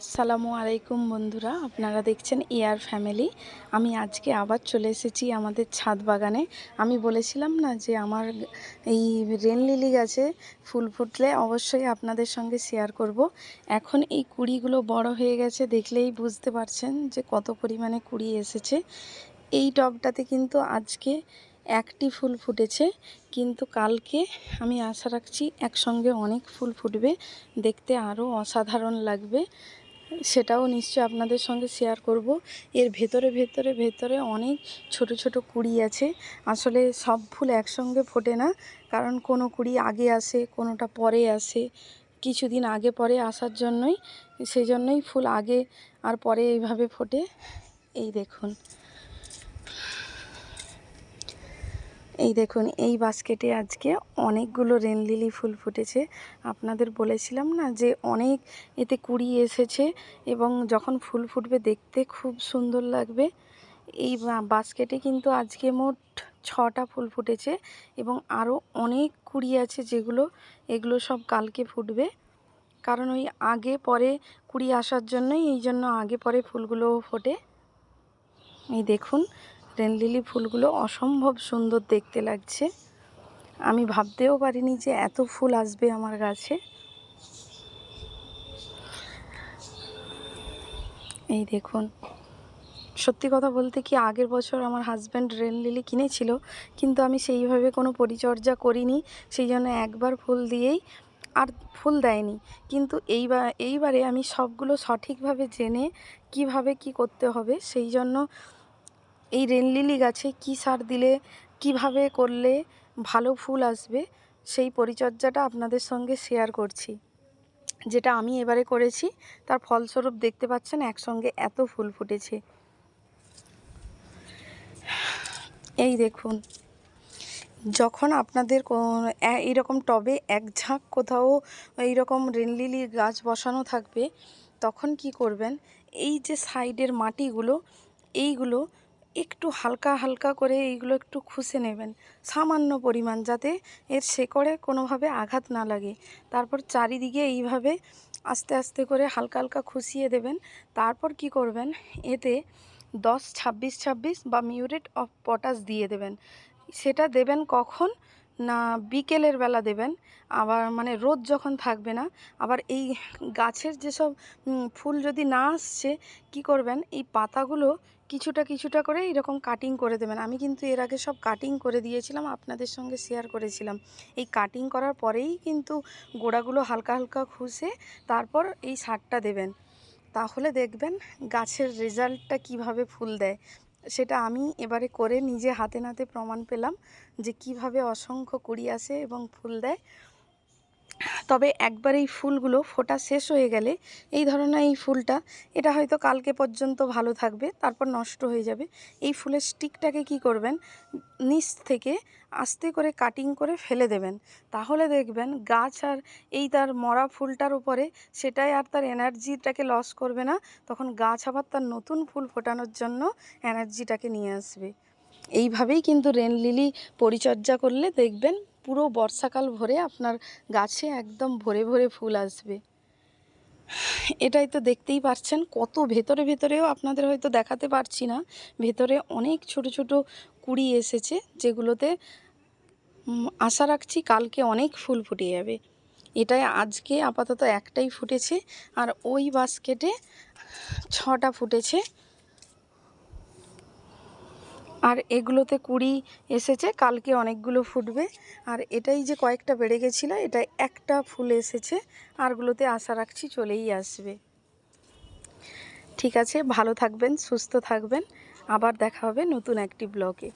আসসালামু আলাইকুম বন্ধুরা, আপনারা দেখছেন এয়ার ফ্যামিলি আমি আজকে আবার চলে এসেছি আমাদের ছাদ বাগানে। আমি বলেছিলাম না যে আমার এই রেন লিলি গাছে ফুল ফুটলে অবশ্যই আপনাদের সঙ্গে শেয়ার করব। এখন এই কুড়িগুলো বড় হয়ে গেছে, দেখলেই বুঝতে পারছেন যে কত পরিমাণে কুড়ি এসেছে। এই টবটাতে কিন্তু আজকে একটি ফুল ফুটেছে, কিন্তু কালকে আমি আশা রাখছি একসঙ্গে অনেক ফুল ফুটবে, দেখতে আরও অসাধারণ লাগবে। সেটাও নিশ্চয় আপনাদের সঙ্গে শেয়ার করব। এর ভেতরে ভেতরে ভেতরে অনেক ছোট ছোট কুড়ি আছে। আসলে সব ফুল একসঙ্গে ফোটে না। কারণ কোনো কুড়ি আগে আসে, কোনোটা পরে আসে। কিছুদিন আগে পরে আসার জন্যই সেই জন্যই ফুল আগে আর পরে এইভাবে ফোটে। এই দেখুন। এই দেখুন, এই বাস্কেটে আজকে অনেকগুলো রেন লিলি ফুল ফুটেছে। আপনাদের বলেছিলাম না যে অনেক এতে কুড়ি এসেছে এবং যখন ফুল ফুটবে দেখতে খুব সুন্দর লাগবে। এই বাস্কেটে কিন্তু আজকে মোট ছটা ফুল ফুটেছে এবং আরও অনেক কুড়ি আছে যেগুলো, এগুলো সব কালকে ফুটবে। কারণ ওই আগে পরে কুড়ি আসার জন্যই, এই জন্য আগে পরে ফুলগুলো ফোটে। এই দেখুন রেন লিলি ফুলগুলো অসম্ভব সুন্দর দেখতে লাগছে। আমি ভাবতেও পারিনি যে এত ফুল আসবে আমার গাছে। এই দেখুন, সত্যি কথা বলতে কি আগের বছর আমার হাজব্যান্ড রেন লিলি কিনেছিল, কিন্তু আমি সেইভাবে কোনো পরিচর্যা করিনি, সেই জন্য একবার ফুল দিয়েই আর ফুল দেয়নি। কিন্তু এইবার, এইবারে আমি সবগুলো সঠিকভাবে জেনে কীভাবে কি করতে হবে, সেই জন্য এই রেন লিলি গাছে কী সার দিলে, কীভাবে করলে ভালো ফুল আসবে, সেই পরিচর্যাটা আপনাদের সঙ্গে শেয়ার করছি। যেটা আমি এবারে করেছি, তার ফলস্বরূপ দেখতে পাচ্ছেন একসঙ্গে এত ফুল ফুটেছে। এই দেখুন, যখন আপনাদের এইরকম টবে এক ঝাঁক কোথাও এইরকম রেনলিলি গাছ বসানো থাকবে, তখন কি করবেন? এই যে সাইডের মাটিগুলো, এইগুলো একটু হালকা হালকা করে এইগুলো একটু খুশে নেবেন। সামান্য পরিমাণ যাতে এর শেকড়ে কোনোভাবে আঘাত না লাগে। তারপর চারিদিকে এইভাবে আস্তে আস্তে করে হালকা হালকা খুশিয়ে দেবেন। তারপর কি করবেন? এতে দশ, ছাব্বিশ ছাব্বিশ বা মিউরেট অফ পটাশ দিয়ে দেবেন। সেটা দেবেন কখন? না বিকেলের বেলা দেবেন, আবার মানে রোদ যখন থাকবে না, আবার এই গাছের যেসব ফুল যদি না আসছে, কি করবেন? এই পাতাগুলো কিছুটা কিছুটা করে এরকম কাটিং করে দেবেন। আমি কিন্তু এর আগে সব কাটিং করে দিয়েছিলাম, আপনাদের সঙ্গে শেয়ার করেছিলাম। এই কাটিং করার পরেই কিন্তু গোড়াগুলো হালকা হালকা খুশে তারপর এই সারটা দেবেন। তাহলে দেখবেন গাছের রেজাল্টটা কীভাবে ফুল দেয়। সেটা আমি এবারে করে নিজে হাতে নাতে প্রমাণ পেলাম যে কীভাবে অসংখ্য কুড়ি আসে এবং ফুল দেয়। তবে একবার এই ফুলগুলো ফোটা শেষ হয়ে গেলে এই ধরনের এই ফুলটা, এটা হয়তো কালকে পর্যন্ত ভালো থাকবে, তারপর নষ্ট হয়ে যাবে। এই ফুলের স্টিকটাকে কি করবেন? নিচ থেকে আস্তে করে কাটিং করে ফেলে দেবেন। তাহলে দেখবেন গাছ আর এই তার মরা ফুলটার উপরে সেটাই আর তার এনার্জিটাকে লস করবে না। তখন গাছ আবার তার নতুন ফুল ফোটানোর জন্য এনার্জিটাকে নিয়ে আসবে। এইভাবেই কিন্তু রেন লিলি পরিচর্যা করলে দেখবেন পুরো বর্ষাকাল ভরে আপনার গাছে একদম ভরে ভরে ফুল আসবে। এটাই তো দেখতেই পাচ্ছেন কত ভেতরে ভেতরেও আপনাদের হয়তো দেখাতে পারছি না। ভেতরে অনেক ছোট ছোট কুড়ি এসেছে, যেগুলোতে আশা রাখছি কালকে অনেক ফুল ফুটে যাবে। এটাই আজকে আপাতত একটাই ফুটেছে, আর ওই বাস্কেটে ছটা ফুটেছে। আর এগুলোতে কুড়ি এসেছে, কালকে অনেকগুলো ফুটবে। আর এটাই যে কয়েকটা বেড়ে গেছিল, এটা একটা ফুল এসেছে, আরগুলোতে আশা রাখছি চলেই আসবে। ঠিক আছে, ভালো থাকবেন, সুস্থ থাকবেন। আবার দেখা হবে নতুন একটি ব্লগে।